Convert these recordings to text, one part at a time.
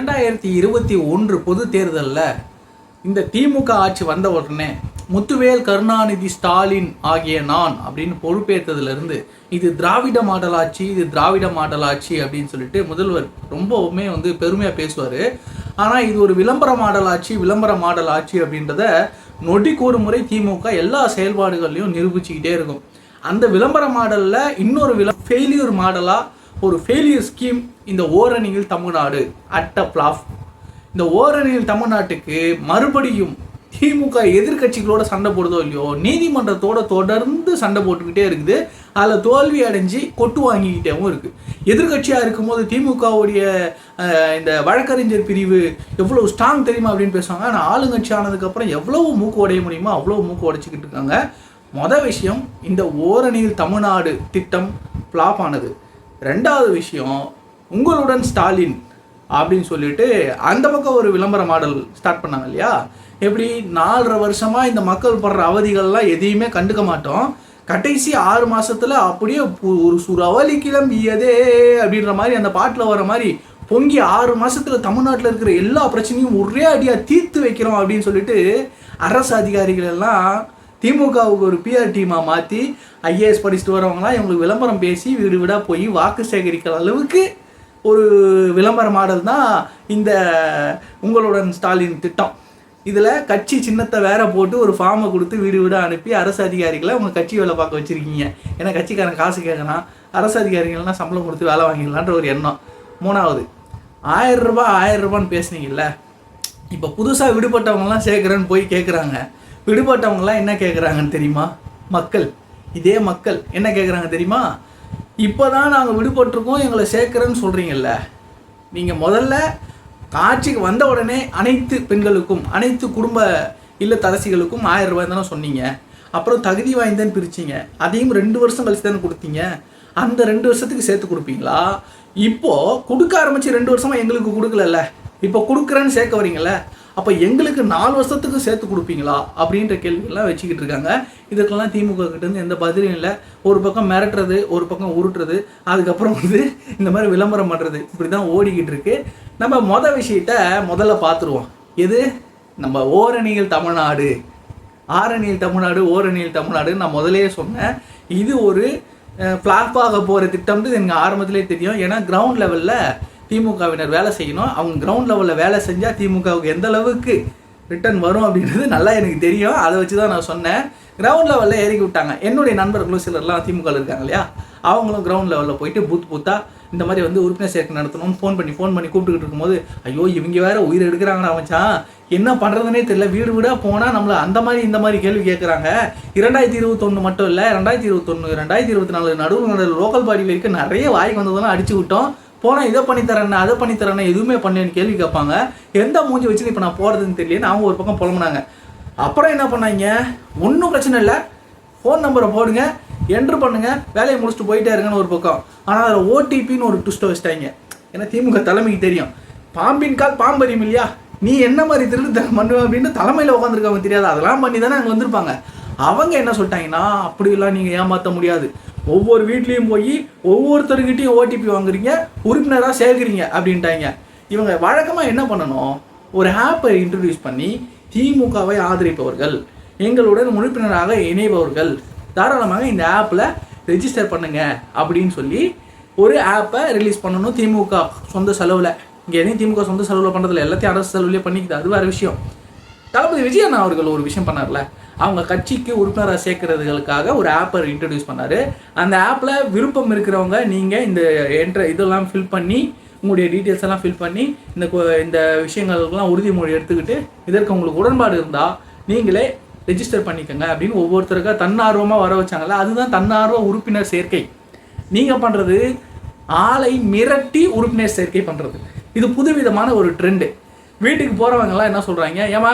இரண்டாயிரத்தி இருபத்தி ஒன்று பொது தேர்தலில் இந்த திமுக ஆட்சி வந்த உடனே முத்துவேல் கருணாநிதி ஸ்டாலின் ஆகிய நான் அப்படின்னு பொறுப்பேற்றதுலேருந்து இது திராவிட மாடல் ஆட்சி இது திராவிட மாடல் ஆட்சி அப்படின்னு சொல்லிட்டு முதல்வர் ரொம்பவுமே வந்து பெருமையாக பேசுவார். ஆனால் இது ஒரு விளம்பர மாடல் ஆட்சி விளம்பர மாடல் ஆட்சி அப்படின்றத நொடிக்கு ஒரு முறை திமுக எல்லா செயல்பாடுகள்லையும் நிரூபிச்சுக்கிட்டே இருக்கும். அந்த விளம்பர மாடலில் இன்னொரு விள ஃபெயிலியூர் மாடலாக ஒரு ஃபெயிலியர் ஸ்கீம் இந்த ஓரணியில் தமிழ்நாடு. அட் அ பிளாஃப் இந்த ஓரணியில் தமிழ்நாட்டுக்கு மறுபடியும் திமுக எதிர்கட்சிகளோட சண்டை போடுதோ இல்லையோ நீதிமன்றத்தோட தொடர்ந்து சண்டை போட்டுக்கிட்டே இருக்குது. அதில் தோல்வி அடைஞ்சு கொட்டு வாங்கிக்கிட்டேவும் இருக்குது எதிர்க்கட்சியாக இருக்கும்போது திமுகவுடைய இந்த வழக்கறிஞர் பிரிவு எவ்வளோ ஸ்ட்ராங் தெரியுமா அப்படின்னு பேசுவாங்க. ஆனால் ஆளுங்கட்சி ஆனதுக்கப்புறம் எவ்வளவு மூக்கு உடைய முடியுமோ அவ்வளோ மூக்கு உடைச்சிக்கிட்டு இருக்காங்க. மொதல் விஷயம் இந்த ஓரணியில் தமிழ்நாடு திட்டம் ஃப்ளாப் ஆனது. ரெண்டாவது விஷயம் உங்களுடன் ஸ்டாலின் அப்படின்னு சொல்லிட்டு அந்த பக்கம் ஒரு விளம்பர மாடல் ஸ்டார்ட் பண்ணாங்க இல்லையா? எப்படி? நாலரை வருஷமாக இந்த மக்கள் படுற அவதிகள்லாம் எதையுமே கண்டுக்க மாட்டோம். கடைசி ஆறு மாதத்தில் அப்படியே ஒரு சுரவலி கிளம்பியதே அப்படின்ற மாதிரி அந்த பாட்டில் வர மாதிரி பொங்கி ஆறு மாதத்தில் தமிழ்நாட்டில் இருக்கிற எல்லா பிரச்சனையும் ஒரே அடியாக தீர்த்து வைக்கிறோம் அப்படின்னு சொல்லிட்டு அரசு அதிகாரிகள் எல்லாம் திமுகவுக்கு ஒரு பிஆர் டீமாக மாற்றி ஐஏஎஸ் படிச்சுட்டு வரவங்களாம் இவங்களுக்கு விளம்பரம் பேசி வீடு வீடாக போய் வாக்கு சேகரிக்கிற அளவுக்கு ஒரு விளம்பர மாடல் தான் இந்த உங்களுடன் ஸ்டாலின் திட்டம். இதில் கட்சி சின்னத்தை வேற போட்டு ஒரு ஃபார்மை கொடுத்து வீடு வீடாக அனுப்பி அரசு அதிகாரிகளை உங்கள் கட்சி வேலை பார்க்க வச்சுருக்கீங்க. ஏன்னா கட்சிக்காரன் காசு கேட்கணும் அரசு அதிகாரிகள்லாம் சம்பளம் கொடுத்து வேலை வாங்கிடலான்ற ஒரு எண்ணம். மூணாவது ஆயிரம் ரூபாய் ஆயிரம் ரூபான்னு பேசுனீங்கல்ல? இப்போ புதுசாக விடுபட்டவங்கலாம் சேர்க்குறேன்னு போய் கேட்குறாங்க. விடுபட்டவங்கலாம் என்ன கேட்குறாங்கன்னு தெரியுமா? மக்கள். இதே மக்கள் என்ன கேட்குறாங்க தெரியுமா? இப்போ தான் நாங்கள் விடுபட்டிருக்கோம் எங்களை சேர்க்குறேன்னு சொல்கிறீங்கல்ல நீங்கள் முதல்ல ஆட்சிக்கு வந்த உடனே அனைத்து பெண்களுக்கும் அனைத்து குடும்ப இல்லத்தரசிகளுக்கும் ஆயிரம் ரூபாய் தானே சொன்னீங்க. அப்புறம் தகுதி வாய்ந்தேன்னு பிரிச்சீங்க. அதையும் ரெண்டு வருஷம் கழிச்சு தானே கொடுத்தீங்க. அந்த ரெண்டு வருஷத்துக்கு சேர்த்து கொடுப்பீங்களா? இப்போது கொடுக்க ஆரம்பித்து ரெண்டு வருஷமாக எங்களுக்கு கொடுக்கலல்ல. இப்போ கொடுக்குறேன்னு சேர்க்க வரீங்களே அப்போ எங்களுக்கு நாலு வருஷத்துக்கு சேர்த்து கொடுப்பீங்களா? அப்படின்ற கேள்விகள்லாம் வச்சுக்கிட்டு இருக்காங்க. இதுக்கெல்லாம் திமுக கிட்டேருந்து எந்த பதிலும் இல்லை. ஒரு பக்கம் மிரட்டுறது ஒரு பக்கம் உருட்டுறது அதுக்கப்புறம் வந்து இந்த மாதிரி விளம்பரம் பண்ணுறது இப்படி தான் ஓடிக்கிட்டு இருக்கு. நம்ம மொதல் விஷயத்த முதல்ல பார்த்துருவோம் எது? நம்ம ஓரணியில் தமிழ்நாடு. ஆரணியில் தமிழ்நாடு ஓரணியில் தமிழ்நாடு நான் முதலே சொன்னேன். இது ஒரு ஃப்ளாப் ஆக போகிற திட்டம்ன்றது எனக்கு ஆரம்பத்திலே தெரியும். ஏன்னா கிரவுண்ட் லெவலில் திமுகவினர் வேலை செய்யணும். அவங்க கிரவுண்ட் லெவலில் வேலை செஞ்சால் திமுகவுக்கு எந்த அளவுக்கு ரிட்டர்ன் வரும் அப்படின்றது நல்லா எனக்கு தெரியும். அதை வச்சு தான் நான் சொன்னேன். கிரவுண்ட் லெவலில் இறக்கி விட்டாங்க. என்னுடைய நண்பர்களும் சிலர்லாம் திமுக இருக்காங்க இல்லையா? அவங்களும் கிரவுண்ட் லெவலில் போயிட்டு பூத் பூத்தாக இந்த மாதிரி வந்து உறுப்பினர் சேர்க்கை நடத்தணும்னு ஃபோன் பண்ணி ஃபோன் பண்ணி கூப்பிட்டுக்கிட்டு இருக்கும்போது ஐயோ இவங்க வேற உயிர் எடுக்கிறாங்கடா மச்சான்? என்ன பண்ணுறதுனே தெரியல. வீடு வீடாக போனால் நம்மளை அந்த மாதிரி இந்த மாதிரி கேள்வி கேட்குறாங்க இரண்டாயிரத்தி இருபத்தொன்று மட்டும் இல்லை ரெண்டாயிரத்தி இருபத்தொன்று ரெண்டாயிரத்தி இருபத்தி நாலு நடுவு நடுவில் லோக்கல் பாடி வரைக்கும் நிறைய வாய்க்கு வந்ததெல்லாம் அடிச்சு விட்டோம். போனால் இதை பண்ணி தரேன் அதை பண்ணி தரேன் எதுவுமே பண்ணேன்னு கேள்வி கேட்பாங்க. எந்த மூஞ்சி வச்சு இப்போ நான் போகிறதுன்னு தெரியல அவங்க ஒரு பக்கம் புலம்புனாங்க. அப்புறம் என்ன பண்ணாங்க? ஒன்றும் பிரச்சனை இல்லை. ஃபோன் நம்பரை போடுங்க. என்ட்ரு பண்ணுங்க. வேலையை முடிச்சுட்டு போயிட்டே இருங்கன்னு ஒரு பக்கம். ஆனால் அதில் ஓடிபின்னு ஒரு ட்விஸ்ட்டை வச்சிட்டாங்க. ஏன்னா திமுக தலைமைக்கு தெரியும். பாம்பின் கால் பாம்பரியும் இல்லையா? நீ என்ன மாதிரி திருட்டு பண்ணுவேன் அப்படின்னு தலைமையில் உட்காந்துருக்கவங்க தெரியாது. அதெல்லாம் பண்ணி தானே அங்கே வந்திருப்பாங்க. அவங்க என்ன சொல்லிட்டாங்கன்னா அப்படிலாம் நீங்கள் ஏமாற்ற முடியாது. ஒவ்வொரு வீட்லேயும் போய் ஒவ்வொருத்தருக்கிட்டையும் ஓடிபி வாங்குறீங்க உறுப்பினராக சேர்க்குறீங்க அப்படின்ட்டாங்க. இவங்க வழக்கமாக என்ன பண்ணணும்? ஒரு ஆப்பை இன்ட்ரடியூஸ் பண்ணி திமுகவை ஆதரிப்பவர்கள் எங்களுடன் உறுப்பினராக இணைபவர்கள் தாராளமாக இந்த ஆப்பில் ரெஜிஸ்டர் பண்ணுங்க அப்படின்னு சொல்லி ஒரு ஆப்பை ரிலீஸ் பண்ணணும் திமுக சொந்த செலவில். இங்கே எதையும் திமுக சொந்த செலவில் பண்ணுறதில்ல எல்லாத்தையும் அரசு செலவுலேயே பண்ணிக்கிது. அது வேறு விஷயம். தளபதி விஜயண்ணா அவர்கள் ஒரு விஷயம் பண்ணார்ல? அவங்க கட்சிக்கு உறுப்பினராக சேர்க்கறதுகளுக்காக ஒரு ஆப்பை இன்ட்ரடியூஸ் பண்ணார். அந்த ஆப்பில் விருப்பம் இருக்கிறவங்க நீங்கள் இந்த என்ட்ர இதெல்லாம் ஃபில் பண்ணி உங்களுடைய டீட்டெயில்ஸ் எல்லாம் ஃபில் பண்ணி இந்த இந்த விஷயங்களுக்கெல்லாம் உறுதிமொழி எடுத்துக்கிட்டு இதற்கு உங்களுக்கு உடன்பாடு இருந்தால் நீங்களே ரெஜிஸ்டர் பண்ணிக்கோங்க அப்படின்னு ஒவ்வொருத்தருக்கும் தன்னார்வமாக வர வச்சாங்கல்ல? அதுதான் தன்னார்வ உறுப்பினர் சேர்க்கை. நீங்கள் பண்ணுறது ஆளை மிரட்டி உறுப்பினர் சேர்க்கை பண்ணுறது இது புதுவிதமான ஒரு ட்ரெண்டு வீட்டுக்கு போகிறவங்கலாம் என்ன சொல்கிறாங்க ஏமா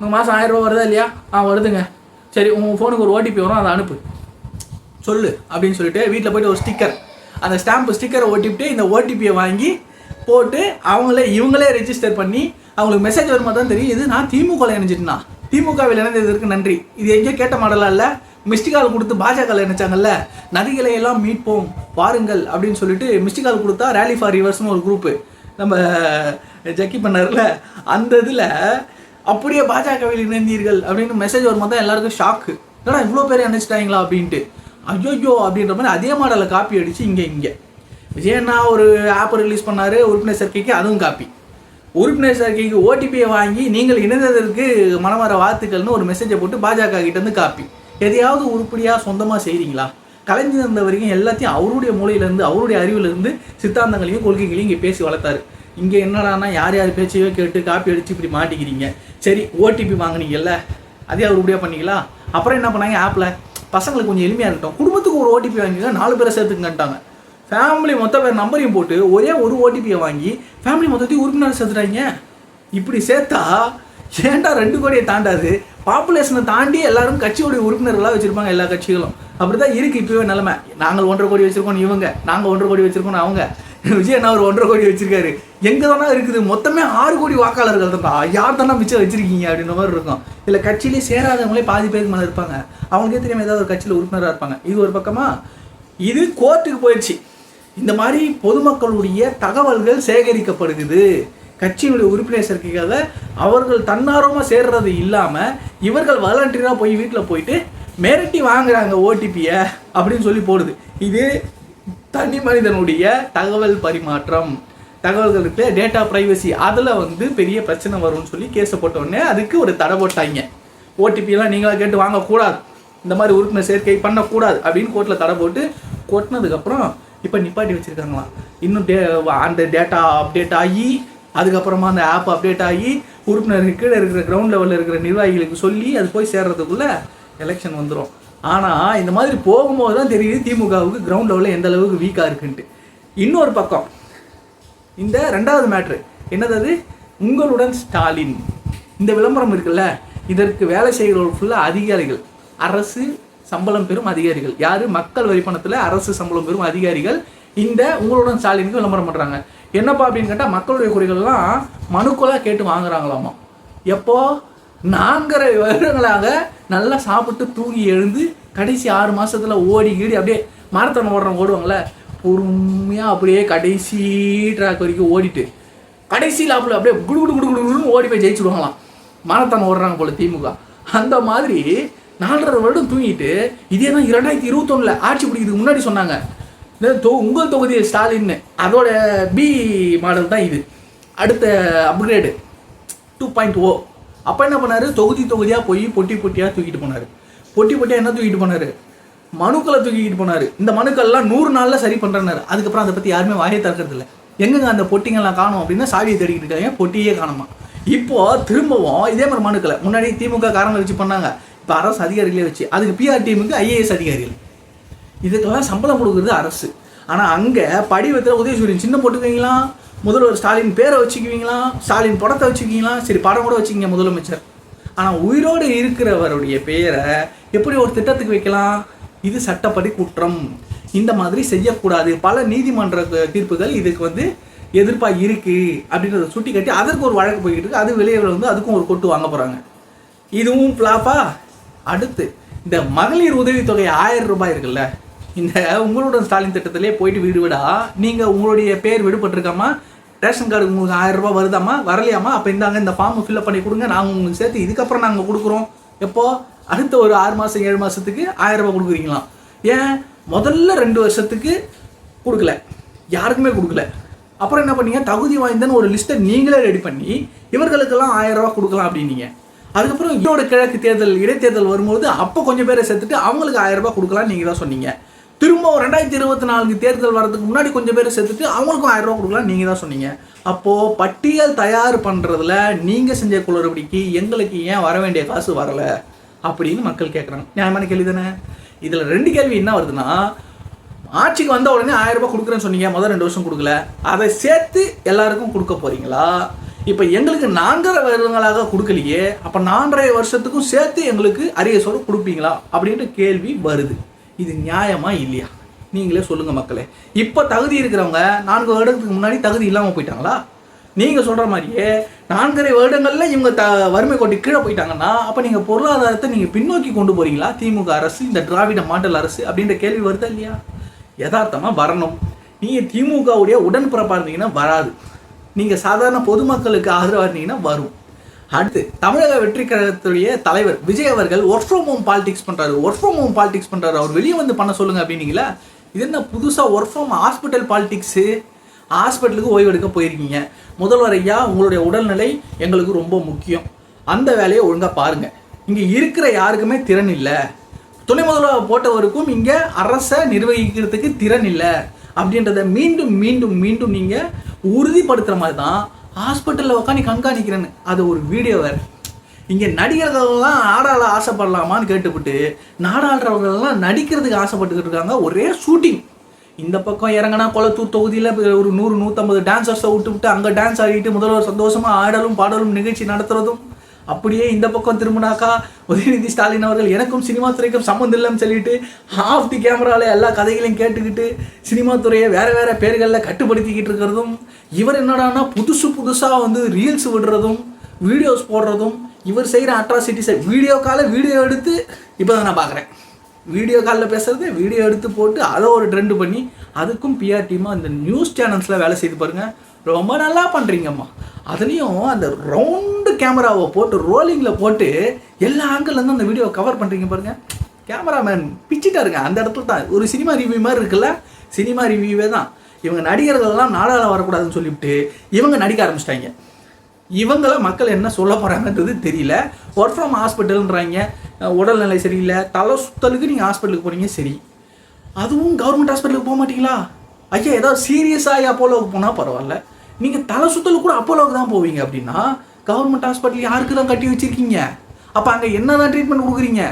உங்கள் மாதம் ஆயிரம் ரூபா வருதா இல்லையா? ஆ வருதுங்க. சரி உங்கள் ஃபோனுக்கு ஒரு ஓடிபி வரும் அதை அனுப்பு. சொல்லு அப்படின்னு சொல்லிட்டு வீட்டில் போயிட்டு ஒரு ஸ்டிக்கர் அந்த ஸ்டாம்ப் ஸ்டிக்கரை ஓட்டிவிட்டு இந்த ஓடிபியை வாங்கி போட்டு அவங்களே இவங்களே ரெஜிஸ்டர் பண்ணி அவங்களுக்கு மெசேஜ் வருமா தான் தெரியும் இது நான் திமுகவில் இணைஞ்சிட்டுனா? திமுகவில் இணைந்ததற்கு நன்றி. இது எங்கேயோ கேட்ட மாடலாக இல்லை? மிஸ்டிகால் கொடுத்து பாஜகவில் இணைச்சாங்கல்ல? நதிகளை எல்லாம் மீட்போம் வாருங்கள் அப்படின்னு சொல்லிட்டு மிஸ்டிகால் கொடுத்தா ரேலி ஃபார் ரிவர்ஸ்னு ஒரு குரூப்பு நம்ம ஜக்கி பண்ணார்ல அந்த இதில் அப்படியே பாஜகவில் இணைந்தீர்கள் அப்படின்னு மெசேஜ் வரும்போது தான் எல்லாருக்கும் ஷாக்கு என்னடா இவ்வளோ பேர் நினைச்சிட்டாங்களா அப்படின்ட்டு. ஐயோ அப்படின்ற மாதிரி அதே மாடலை காப்பி அடித்து இங்கே இங்கே. விஜயண்ணா ஒரு ஆப் ரிலீஸ் பண்ணார் உறுப்பினர் சேர்க்கைக்கு அதுவும் காப்பி உறுப்பினர் சேர்க்கைக்கு ஓடிபியை வாங்கி நீங்கள் இணைந்ததற்கு மனமர வாழ்த்துக்கள்னு ஒரு மெசேஜை போட்டு பாஜக கிட்டேருந்து காப்பி எதையாவது உருப்படியாக சொந்தமாக செய்கிறீங்களா கலைஞர் இருந்த வரைக்கும் எல்லாத்தையும் அவருடைய மூலையிலேருந்து அவருடைய அறிவிலிருந்து சித்தாந்தங்களையும் கொள்கைகளையும் இங்கே பேசி வளர்த்தாரு. இங்கே என்னடானா யார் யார் பேச்சையோ கேட்டு காப்பி அடித்து இப்படி மாட்டிக்கிறீங்க. சரி ஓடிபி வாங்கினீங்கல்ல அதே அவர் உருப்படியாக பண்ணிக்கலாம் அப்புறம் என்ன பண்ணாங்க ஆப்பில் பசங்களுக்கு கொஞ்சம் எளிமையாக இருக்கட்டும். குடும்பத்துக்கு ஒரு ஓடிபி வாங்கிங்க நாலு பேரை சேர்த்துக்கன்ட்டாங்க ஃபேமிலி மொத்த பேர் நம்பரையும் போட்டு ஒரே ஒரு ஓடிபியை வாங்கி ஃபேமிலி மொத்தத்தையும் உறுப்பினர் சேர்த்துறாங்க இப்படி சேர்த்தா ஏன்டா ரெண்டு கோடியை தாண்டாது? பாப்புலேஷனை தாண்டி எல்லாரும் கட்சியோடைய உறுப்பினர்களாக வச்சுருப்பாங்க எல்லா கட்சிகளும். அப்படி தான் இருக்குது இப்போவே நிலமை. நாங்கள் ஒன்றரை கோடி வச்சுருக்கோம் இவங்க நாங்கள் ஒன்றரை கோடி வச்சுருக்கோம் அவங்க. விஜய் அண்ணா ஒரு ஒன்றரை கோடி வச்சிருக்காரு. எங்க தானே இருக்குது? மொத்தமே ஆறு கோடி வாக்காளர்கள் தான்ப்பா யார் தானே மிச்சம் வச்சிருக்கீங்க அப்படின்ற மாதிரி இருக்கும். இல்லை கட்சியிலே சேராதவங்களே பாதி பேருக்கு மேலே இருப்பாங்க. அவங்களுக்கே தெரியாம ஏதாவது ஒரு கட்சியில் உறுப்பினராக இருப்பாங்க. இது ஒரு பக்கமா? இது கோர்ட்டுக்கு போயிடுச்சு. இந்த மாதிரி பொதுமக்களுடைய தகவல்கள் சேகரிக்கப்படுகிறது கட்சியினுடைய உறுப்பினர் சேர்க்கைக்காக அவர்கள் தன்னார்வமாக சேர்றது இல்லாமல் இவர்கள் வாலண்டியராக போய் வீட்டில் போயிட்டு மிரட்டி வாங்குறாங்க ஓடிபியை அப்படின்னு சொல்லி போடுது. இது தனி மனிதனுடைய தகவல் பரிமாற்றம். தகவல்கள் இருக்கு டேட்டா ப்ரைவசி அதில் வந்து பெரிய பிரச்சனை வரும்னு சொல்லி கேஸை போட்டோடனே அதுக்கு ஒரு தடை போட்டாங்க. ஓடிபியெல்லாம் நீங்களா கேட்டு வாங்கக்கூடாது. இந்த மாதிரி உறுப்பினர் சேர்க்கை பண்ணக்கூடாது அப்படின்னு கோர்ட்டில் தடை போட்டு கொட்டினதுக்கப்புறம் இப்போ நிப்பாட்டி வச்சுருக்காங்களாம் இன்னும் டே அந்த டேட்டா அப்டேட் ஆகி அதுக்கப்புறமா அந்த ஆப் அப்டேட் ஆகி உறுப்பினருக்கு கீழே இருக்கிற கிரவுண்ட் லெவலில் இருக்கிற நிர்வாகிகளுக்கு சொல்லி அது போய் சேர்றதுக்குள்ளே எலெக்ஷன் வந்துடும் ஆனால் இந்த மாதிரி போகும்போது தான் தெரியுது திமுகவுக்கு கிரவுண்ட் லெவலில் எந்த அளவுக்கு வீக்காக இருக்குன்ட்டு. இன்னொரு பக்கம் இந்த ரெண்டாவது மேட்ரு என்னது அது? உங்களுடன் ஸ்டாலின். இந்த விளம்பரம் இருக்குல்ல இதற்கு வேலை செய்கிறவர்கள் ஃபுல்லாக அதிகாரிகள். அரசு சம்பளம் பெறும் அதிகாரிகள். யார்? மக்கள் வரி பணத்தில் அரசு சம்பளம் பெறும் அதிகாரிகள். இந்த உங்களுடன் ஸ்டாலினுக்கு விளம்பரம் பண்ணுறாங்க என்னப்பா அப்படின்னு கேட்டால் மக்களுடைய குறைகள்லாம் மனுக்களாக கேட்டு வாங்குறாங்களாமா. எப்போ? நான்கரை வருடங்களாக நல்லா சாப்பிட்டு தூங்கி எழுந்து கடைசி ஆறு மாதத்தில் ஓடி கீடி அப்படியே மாரத்தான் ஓடுறவங்க ஓடுவாங்களே பொறுமையாக அப்படியே கடைசி ட்ராக் வரைக்கும் ஓடிட்டு கடைசி லாப்பில் அப்படியே குடு குடு குடு குடுன்னு ஓடி போய் ஜெயிச்சுடுவாங்களாம் மாரத்தான் ஓடுறாங்க போல் திமுக. அந்த மாதிரி நாலரை வருடம் தூங்கிட்டு இதே தான் இரண்டாயிரத்தி இருபத்தொன்னில் ஆட்சி பிடிக்கிறதுக்கு முன்னாடி சொன்னாங்க. தொ உங்கள் தொகுதியில் ஸ்டாலின் அதோட பி மாடல் தான் இது. அடுத்த அப்கிரேடு டூ பாயிண்ட் ஓ அப்போ என்ன பண்ணார்? தொகுதி தொகுதியாக போய் பொட்டி பொட்டியாக தூக்கிட்டு போனார். பொட்டி பொட்டியாக என்ன தூக்கிட்டு போனார்? மனுக்களை தூக்கிட்டு போனார். இந்த மனுக்கள்லாம் நூறு நாளில் சரி பண்ணுறனாரு அதுக்கப்புறம் அதை பற்றி யாருமே வாயை திறக்கறதில்ல. எங்கெங்க அந்த பொட்டிங்கெல்லாம் காணும் அப்படின்னா சாவியை தேடிக்கிட்டு இருக்காங்க. பொட்டியே காணுமா? இப்போ திரும்பவும் இதே மாதிரி மனுக்களை. முன்னாடி திமுக காரங்களை வச்சு பண்ணாங்க. இப்போ அரசு அதிகாரிகளே வச்சு. அதுக்கு பிஆர் டீமுக்கு ஐஏஎஸ் அதிகாரிகள். இதுக்கெல்லாம் சம்பளம் கொடுக்குறது அரசு. ஆனால் அங்கே படிவத்தில் உதயசூரியன் சின்ன போட்டுக்குவீங்களா முதல்வர் ஸ்டாலின் பேரை வச்சுக்குவீங்களா? ஸ்டாலின் படத்தை வச்சுக்குவீங்களா? சரி படம் கூட வச்சுக்கிங்க முதலமைச்சர். ஆனால் உயிரோடு இருக்கிறவருடைய பெயரை எப்படி ஒரு திட்டத்துக்கு வைக்கலாம்? இது சட்டப்படி குற்றம். இந்த மாதிரி செய்யக்கூடாது. பல நீதிமன்ற தீர்ப்புகள் இதுக்கு வந்து எதிர்ப்பாக இருக்குது அப்படின்றத சுட்டி காட்டி அதற்கு ஒரு வழக்கு போய்கிட்டு இருக்கு. அது வெளியில் வந்து அதுக்கும் ஒரு கொட்டு வாங்க போகிறாங்க இதுவும் ஃப்ளாப்பா அடுத்து இந்த மகளிர் உதவித்தொகை ஆயிரம் ரூபாய் இருக்குல்ல? இந்த உங்களுடன் ஸ்டாலின் திட்டத்திலே போயிட்டு வீடு விடா? நீங்கள் உங்களுடைய பேர் விடுபட்டிருக்காமா? ரேஷன் கார்டு உங்களுக்கு ஆயிரம் ரூபாய் வருதாமா? வரலையாம்மா அப்போ இந்தாங்க இந்த ஃபார்மை ஃபில்அப் பண்ணி கொடுங்க. நாங்கள் உங்களுக்கு சேர்த்து இதுக்கப்புறம் நாங்கள் கொடுக்குறோம். எப்போது அடுத்த ஒரு ஆறு மாதம் ஏழு மாதத்துக்கு ஆயிரம் ரூபாய் கொடுக்குறீங்களாம் ஏன்? முதல்ல ரெண்டு வருஷத்துக்கு கொடுக்கல. யாருக்குமே கொடுக்கல. அப்புறம் என்ன பண்ணீங்க? தகுதி வாய்ந்தன்னு ஒரு லிஸ்ட்டை நீங்களே ரெடி பண்ணி இவர்களுக்கெல்லாம் ஆயிரம் கொடுக்கலாம் அப்படின்னீங்க. அதுக்கப்புறம் இன்னொரு கிழக்கு தேர்தல் இடைத்தேர்தல் வரும்போது அப்போ கொஞ்சம் பேரை சேர்த்துட்டு அவங்களுக்கு ஆயிரம் ரூபாய் கொடுக்கலாம் நீங்கள் தான் சொன்னீங்க. திரும்ப ரெண்டாயிரத்தி இருபத்தி நான்கு தேர்தல் வரதுக்கு முன்னாடி கொஞ்சம் பேர் சேர்த்துட்டு அவங்களுக்கும் ஆயிரம் ரூபா கொடுக்கலாம். நீங்கள் தான் சொன்னீங்க. அப்போது பட்டியல் தயார் பண்ணுறதுல நீங்கள் செஞ்ச குளறுபடிக்கு எங்களுக்கு ஏன் வர வேண்டிய காசு வரலை? அப்படின்னு மக்கள் கேட்குறாங்க நியாயமான கேள்வி தானே? இதில் ரெண்டு கேள்வி என்ன வருதுன்னா ஆட்சிக்கு வந்த உடனே ஆயிரம் ரூபாய் கொடுக்குறேன்னு சொன்னீங்க முதல் ரெண்டு வருஷம் கொடுக்கல. அதை சேர்த்து எல்லாருக்கும் கொடுக்க போறீங்களா? இப்போ எங்களுக்கு நான்கரை வருடங்களாக கொடுக்கலையே அப்போ நான்கரை வருஷத்துக்கும் சேர்த்து எங்களுக்கு அரிய சோறு கொடுப்பீங்களா? அப்படின்ற கேள்வி வருது. இது நியாயமா இல்லையா? நீங்களே சொல்லுங்க மக்களே. இப்போ தகுதி இருக்கிறவங்க நான்கு வருடத்துக்கு முன்னாடி தகுதி இல்லாமல் போயிட்டாங்களா? நீங்கள் சொல்கிற மாதிரியே நான்கரை வருடங்களில் இவங்க த வறுமை கோட்டி கீழே போயிட்டாங்கன்னா அப்போ நீங்கள் பொருளாதாரத்தை நீங்கள் பின்னோக்கி கொண்டு போறீங்களா? திமுக அரசு இந்த திராவிட மாடல் அரசு அப்படின்ற கேள்வி வருதா இல்லையா? யதார்த்தமாக வரணும். நீங்கள் திமுகவுடைய உடன்பிறப்பாக இருந்தீங்கன்னா வராது. நீங்கள் சாதாரண பொதுமக்களுக்கு ஆதரவாக இருந்தீங்கன்னா வரும். அடுத்து தமிழக வெற்றி கழகத்துடைய தலைவர் விஜய் அவர்கள் ஒர்க் ஃப்ரம் ஹோம் பாலிடிக்ஸ் பண்ணுறாரு ஒர்க் ஃப்ரம் ஹோம் பாலிடிக்ஸ் பண்ணுறாரு அவர் வெளியே வந்து பண்ண சொல்லுங்க அப்படின்னீங்களா இது என்ன புதுசாக ஒர்க் ஃப்ரம் ஹாஸ்பிட்டல் பாலிடிக்ஸு ஹாஸ்பிட்டலுக்கு ஓய்வெடுக்க போயிருக்கீங்க. முதல்வர் ஐயா உங்களுடைய உடல்நிலை எங்களுக்கு ரொம்ப முக்கியம். அந்த வேலையை ஒழுங்காக பாருங்கள் இங்கே இருக்கிற யாருக்குமே திறன் இல்லை. துணை முதல்வர் போட்டவருக்கும் இங்கே அரசை நிர்வகிக்கிறதுக்கு திறன் இல்லை. அப்படின்றத மீண்டும் மீண்டும் மீண்டும் நீங்கள் உறுதிப்படுத்துகிற மாதிரி தான் ஹாஸ்பிட்டலில் உட்காந்து கண்காணிக்கிறேன்னு. அது ஒரு வீடியோ வேறு. இங்கே நடிகர்கள்லாம் ஆடாள ஆசைப்படலாமான்னு கேட்டுவிட்டு நாடாளுறவர்கள்லாம் நடிக்கிறதுக்கு ஆசைப்பட்டுக்கிட்டு இருக்காங்க. ஒரே ஷூட்டிங் இந்த பக்கம் இறங்கினா கொளத்தூர் தொகுதியில் ஒரு நூறு நூற்றம்பது டான்ஸர்ஸை விட்டு விட்டு அங்கே டான்ஸ் ஆடிட்டு முதல்வர் சந்தோஷமாக ஆடலும் பாடலும் நிகழ்ச்சி நடத்துகிறதும் அப்படியே இந்த பக்கம் திரும்பினாக்கா உதயநிதி ஸ்டாலின் அவர்கள் எனக்கும் சினிமா துறைக்கும் சம்மந்தம் இல்லைன்னு சொல்லிட்டு ஆஃப் தி கேமராவில் எல்லா கதைகளையும் கேட்டுக்கிட்டு சினிமா துறையை வேறு வேறு பேர்களில் கட்டுப்படுத்திக்கிட்டு இருக்கிறதும் இவர் என்னடான்னா புதுசு புதுசாக வந்து ரீல்ஸ் விடுறதும் வீடியோஸ் போடுறதும் இவர் செய்கிற அட்ராசிட்டிஸை வீடியோ காலை வீடியோ எடுத்து இப்போ தான் நான் பார்க்குறேன் வீடியோ காலில் பேசுகிறது வீடியோ எடுத்து போட்டு அதை ஒரு ட்ரெண்டு பண்ணி அதுக்கும் பிஆர் டீமாக இந்த நியூஸ் சேனல்ஸில் வேலை செய்து பாருங்கள் ரொம்ப நல்லா பண்ணுறீங்கம்மா அதுலேயும் அந்த ரவுண்டு கேமராவை போட்டு ரோலிங்கில் போட்டு எல்லா ஆங்கிள்லேருந்து அந்த வீடியோவை கவர் பண்ணுறீங்க பாருங்கள் கேமராமேன் பிச்சிட்டாருங்க. அந்த இடத்துல தான். ஒரு சினிமா ரிவ்யூ மாதிரி இருக்குல்ல? சினிமா ரிவ்யூவே தான். இவங்க நடிகர்கள்லாம் நாடகம் வரக்கூடாதுன்னு சொல்லிவிட்டு இவங்க நடிக்க ஆரம்பிச்சிட்டாங்க. இவங்கள மக்கள் என்ன சொல்ல போகிறாங்கன்றது தெரியல. ஒர்க் ஃப்ரம் ஹாஸ்பிட்டல்ன்றாங்க உடல்நிலை சரியில்லை. தலை சுத்தலுக்கு நீங்கள் ஹாஸ்பிட்டலுக்கு போகிறீங்க சரி. அதுவும் கவர்மெண்ட் ஹாஸ்பிட்டலுக்கு போக மாட்டீங்களா? ஐயா ஏதாவது சீரியஸாக அப்போலோவுக்கு போனால் பரவாயில்ல. நீங்கள் தலை சுத்தலுக்கு கூட அப்போலோவுக்கு தான் போவீங்க அப்படின்னா கவர்மெண்ட் ஹாஸ்பிட்டல் யாருக்கு தான் கட்டி வச்சிருக்கீங்க? அப்போ அங்கே என்ன தான் ட்ரீட்மெண்ட் கொடுக்குறீங்க?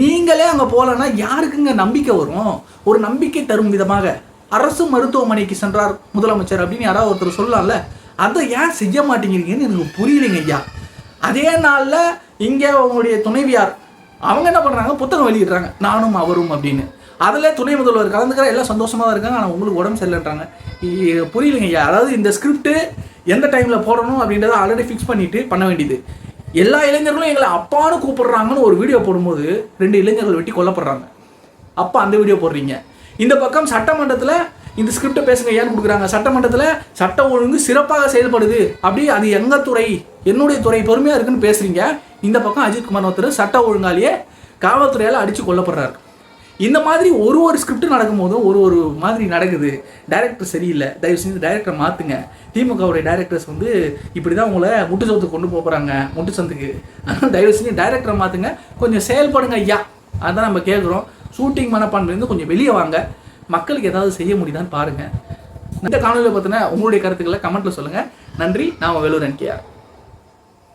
நீங்களே அங்கே போகலன்னா யாருக்குங்க நம்பிக்கை வரும்? ஒரு நம்பிக்கை தரும் விதமாக. அரசு மருத்துவமனைக்கு சென்றார் முதலமைச்சர் அப்படின்னு யாராவது ஒருத்தர் சொல்லலாம்ல அதை ஏன் செய்ய மாட்டேங்கிறீங்கன்னு எனக்கு புரியலைங்க ஐயா. அதே நாளில் இங்கே உங்களுடைய துணைவியார் அவங்க என்ன பண்ணுறாங்க புத்தகம் வெளியிடுறாங்க. நானும் அவரும் அப்படின்னு. அதில் துணை முதல்வர் கலந்துக்கிற எல்லாம் சந்தோஷமாக தான் இருக்காங்க. ஆனால் உங்களுக்கு உடம்பு சரியில்லைன்றாங்க. புரியலைங்க ஐயா. அதாவது இந்த ஸ்கிரிப்ட்டு எந்த டைமில் போடணும் அப்படின்றத ஆல்ரெடி ஃபிக்ஸ் பண்ணிவிட்டு பண்ண வேண்டியது. எல்லா இளைஞர்களும் எங்களை அப்பான்னு கூப்பிடுறாங்கன்னு ஒரு வீடியோ போடும்போது ரெண்டு இளைஞர்கள் வெட்டி கொல்லப்படுறாங்க. அப்போ அந்த வீடியோ போடுறீங்க. இந்த பக்கம் சட்டமன்றத்தில் இந்த ஸ்கிரிப்டை பேசுங்க ஏன்னு கொடுக்குறாங்க. சட்டமன்றத்தில் சட்ட ஒழுங்கு சிறப்பாக செயல்படுது. அப்படி அது எங்கள் துறை? என்னுடைய துறை பொறுமையாக இருக்குன்னு பேசுறீங்க. இந்த பக்கம் அஜித் குமார் ஒருத்தர் சட்ட ஒழுங்காலேயே காவல்துறையால் அடித்து கொல்லப்படுறாரு. இந்த மாதிரி ஒரு ஒரு ஸ்கிரிப்ட் நடக்கும்போதும் ஒரு ஒரு மாதிரி நடக்குது. டைரக்டர் சரியில்லை. தயவு செஞ்சு டைரக்டரை மாற்றுங்க திமுகவுடைய டைரக்டர்ஸ் வந்து இப்படி தான் உங்களை முட்டுச்சத்துக்கு கொண்டு போகிறாங்க முட்டுச்சந்துக்கு அதனால் தயவு செஞ்சு டைரக்டரை மாற்றுங்க கொஞ்சம் செயல்படுங்க ஐயா. அதான் நம்ம கேட்குறோம் ஷூட்டிங் மனப்பான்மையிலேருந்து கொஞ்சம் வெளியே வாங்க. மக்களுக்கு ஏதாவது செய்ய முடியுதான்னு பாருங்கள் இந்த காணொலியில் பார்த்தீங்கன்னா உங்களுடைய கருத்துக்களை கமெண்ட்டில் சொல்லுங்கள் நன்றி. நான் வேலூர் என்கேஆர்